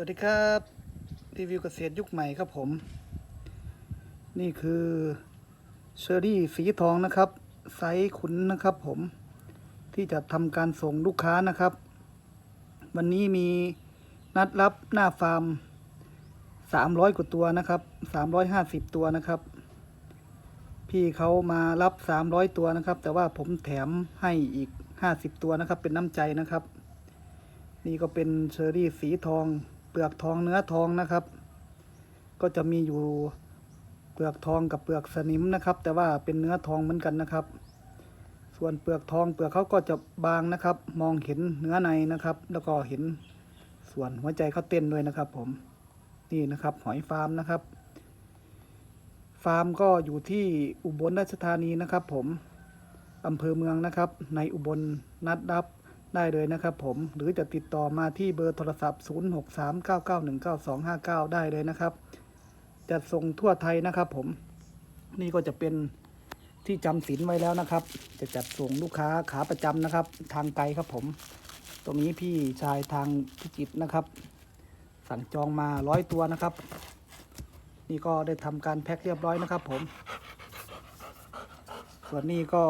วัสดีครับรีวิวเกษตรยุคใหม่ครับผม นี่คือเชอรี่สีทองนะครับ ไซส์ขุนนะครับผม ที่จะทำการส่งลูกค้านะครับ วันนี้มีนัดรับหน้าฟาร์ม 300 กว่าตัวนะครับ 350 ตัวนะครับ พี่เขามารับ 300 ตัวนะครับ แต่ว่าผมแถมให้อีก 50 ตัวนะครับ เป็นน้ำใจนะครับ นี่ก็เป็นเชอรี่สีทอง ปลือกทองเนื้อทองนะครับ ก็จะมีอยู่เปลือกทองกับเปลือกสนิมนะครับ แต่ว่าเป็นเนื้อทองเหมือนกันนะครับ ส่วนเปลือกทองเปลือกเขาก็จะบางนะครับ มองเห็นเนื้อในนะครับ แล้วก็เห็นส่วนหัวใจเขาเต้นด้วยนะครับ ผมนี่นะครับ หอยฟาร์มนะครับ ฟาร์มก็อยู่ที่อุบลราชธานีนะครับ ผมอำเภอเมืองนะครับ ในอุบลนัดรับ ได้เลยนะครับผมหรือจะติดต่อมาที่เบอร์โทรศัพท์ 0639919259 ได้เลยนะครับ จะส่งทั่วไทยนะครับผมนี่ก็จะเป็นที่จำศีลไว้แล้วนะครับ จะจัดส่งลูกค้าขาประจำนะครับ ทางไกลครับผม ตรงนี้พี่ชายทางพิจิตนะครับ สั่งจองมาร้อยตัวนะครับ นี่ก็ได้ทำการแพ็คเรียบร้อยนะครับผม ส่วนนี้ก็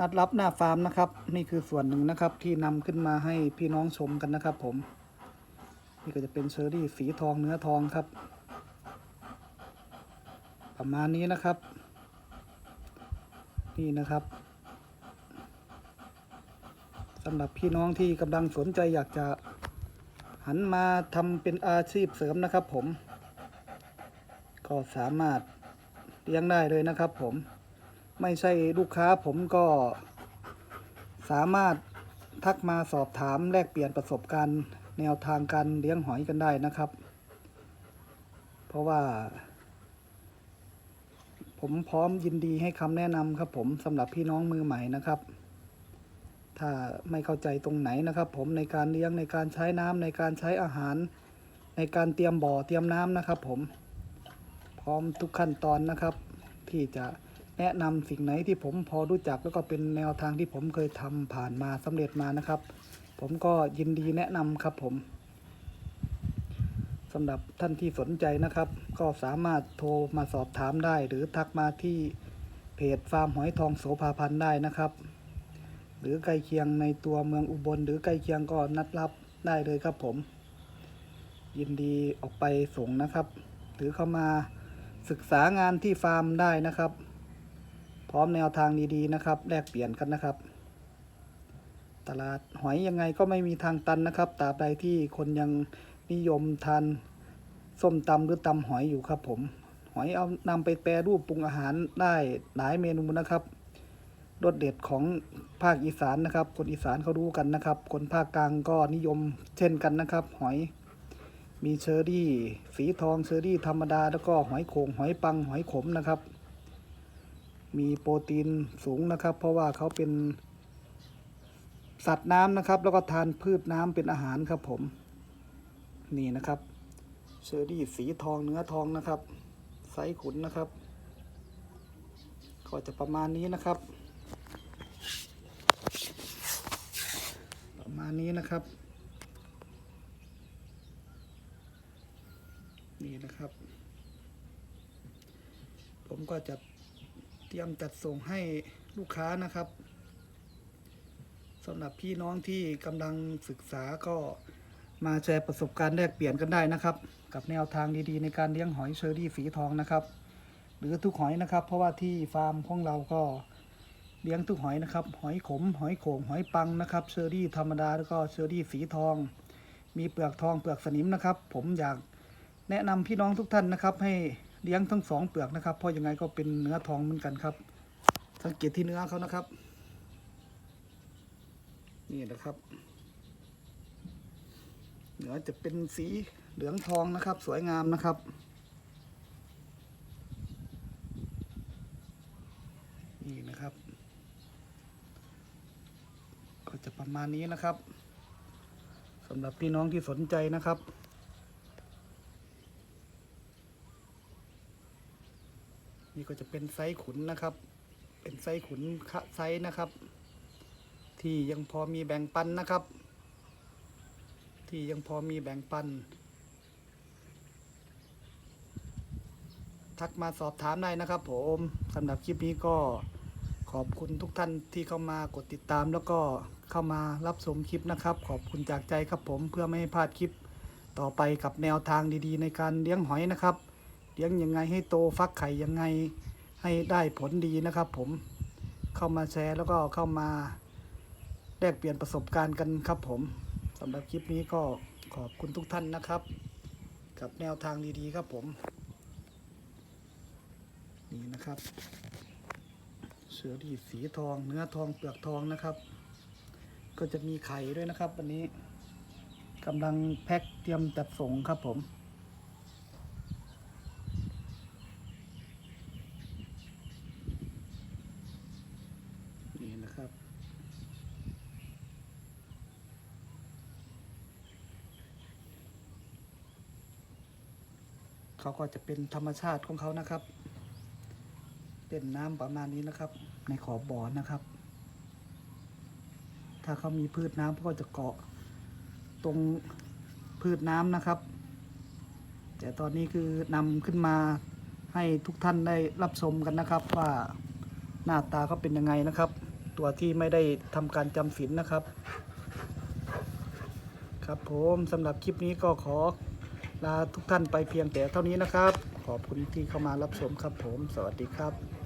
นัดรับหน้าฟาร์มนะครับ นี่คือส่วนหนึ่งนะครับที่นำขึ้นมาให้พี่น้องชมกันนะครับผม นี่ก็จะเป็นเชอรี่สีทองเนื้อทองครับ ประมาณนี้นะครับ นี่นะครับสำหรับพี่น้องที่กำลังสนใจอยากจะหันมาทำเป็นอาชีพเสริมนะครับผม ก็สามารถเลี้ยงได้เลยนะครับผม ไม่ใช่ลูกค้าผมก็สามารถทักมาสอบถามแลกเปลี่ยนประสบการณ์แนวทางการเลี้ยงหอยกันได้นะครับ เพราะว่า ผมพร้อมยินดีให้คำแนะนำครับผมสำหรับพี่น้องมือใหม่นะครับ ถ้าไม่เข้าใจตรงไหนนะครับ ผมในการเลี้ยงในการใช้น้ำในการใช้อาหาร ในการเตรียมบ่อเตรียมน้ำนะครับ ผมพร้อมทุกขั้นตอนนะครับ ที่จะ แนะนำสิ่งไหนที่ผมพอรู้จักแล้วก็เป็นแนวทางที่ผมเคยทำผ่านมาสำเร็จมานะครับ ผมก็ยินดีแนะนำครับผมสำหรับท่านที่สนใจนะครับ ก็สามารถโทรมาสอบถามได้ หรือทักมาที่เพจฟาร์มหอยทองโสภาพันธ์ได้นะครับ หรือใกล้เคียงในตัวเมืองอุบล หรือใกล้เคียงก็นัดรับได้เลยครับผม ยินดีออกไปส่งนะครับ หรือเข้ามาศึกษางานที่ฟาร์มได้นะครับ ร้อมแนวทางดีๆนะครับ แลกเปลี่ยนกันนะครับ ตลาดหอยยังไงก็ไม่มีทางตันนะครับตราบใดที่คนยังนิยมทานส้มตำหรือตำหอยอยู่ครับ ผม หอยเอานำไปแปรรูปปรุงอาหารได้หลายเมนูนะครับรสเด็ดของภาคอีสานนะครับ คนอีสานเขารู้กันนะครับ คนภาคกลางก็นิยมเช่นกันนะครับ หอย มีเชอรี่ สีทองเชอรี่ธรรมดา แล้วก็หอยโขงหอยปังหอยขมนะครับ มีโปรตีนสูงนะครับ เพราะว่าเขาเป็น สัตว์น้ำนะครับ แล้วก็ทานพืชน้ำเป็นอาหารครับผม นี่นะครับ เชอรี่สีทองเนื้อทองนะครับ ไซส์ขุนนะครับ ก็จะประมาณนี้นะครับ ประมาณนี้นะครับ นี่นะครับ ผมก็จะ รียมจัดส่งให้ลูกค้านะครับสำหรับพี่น้องที่กำลังศึกษาก็มาแชร์ประสบการณ์แลกเปลี่ยนกันได้นะครับ กับแนวทางดีๆ ในการเลี้ยงหอยเชอรี่สีทองนะครับ หรือทุกหอยนะครับ เพราะว่าที่ฟาร์มของเราก็เลี้ยงทุกหอยนะครับ หอยขม หอยโขงหอยปังนะครับเชอรี่ธรรมดาแล้วก็เชอรี่สีทอง มีเปลือกทองเปลือกสนิมนะครับ ผมอยากแนะนำพี่น้องทุกท่านนะครับให้ เลี้ยงทั้งสองเปลือกนะครับเพราะยังไงก็เป็นเนื้อทองเหมือนกันครับ สังเกตที่เนื้อเขานะครับ นี่นะครับเนื้อจะเป็นสีเหลืองทองนะครับ สวยงามนะครับ นี่นะครับ ก็จะประมาณนี้นะครับสำหรับพี่น้องที่สนใจนะครับ นี่ก็จะเป็นไซส์ขุนนะครับ เป็นไซส์ขุนคะไซส์นะครับ ที่ยังพอมีแบ่งปันนะครับที่ที่ยังพอมีแบ่งปัน ทักมาสอบถามได้นะครับ ผมสำหรับคลิปนี้ก็ขอบคุณทุกท่านที่เข้ามากดติดตามแล้วก็เข้ามารับชมคลิปนะครับ ขอบคุณจากใจครับผมเพื่อไม่ให้พลาดคลิปต่อไปกับแนวทางดีๆ ในการเลี้ยงหอยนะครับ เลี้ยงยังไงให้โตฟักไข่ยังไงให้ได้ผลดีนะครับ ผมเข้ามาแชร์แล้วก็เข้ามาแลกเปลี่ยนประสบการณ์กันครับ ผมสำหรับคลิปนี้ก็ขอบคุณทุกท่านนะครับ กับแนวทางดีๆครับผม นี่นะครับ เสือดีสีทอง เนื้อทองเปลือกทองนะครับ ก็จะมีไข่ด้วยนะครับ วันนี้กำลังแพ็คเตรียมจัดส่งครับผม นี่นะครับ เขาก็จะเป็นธรรมชาติของเขานะครับ เป็นน้ำประมาณนี้นะครับ ในขอบบ่อนะครับ ถ้าเขามีพืชน้ำเขาก็จะเกาะตรงพืชน้ำนะครับ แต่ตอนนี้คือนำขึ้นมาให้ทุกท่านได้รับชมกันนะครับ ว่าหน้าตาเขาเป็นยังไงนะครับ ตัวที่ไม่ได้ทำการจำศีลนะครับ ครับผมสำหรับคลิปนี้ก็ขอ ลาทุกท่านไปเพียงแต่เท่านี้นะครับ ขอบคุณที่เข้ามารับชมครับผม สวัสดีครับ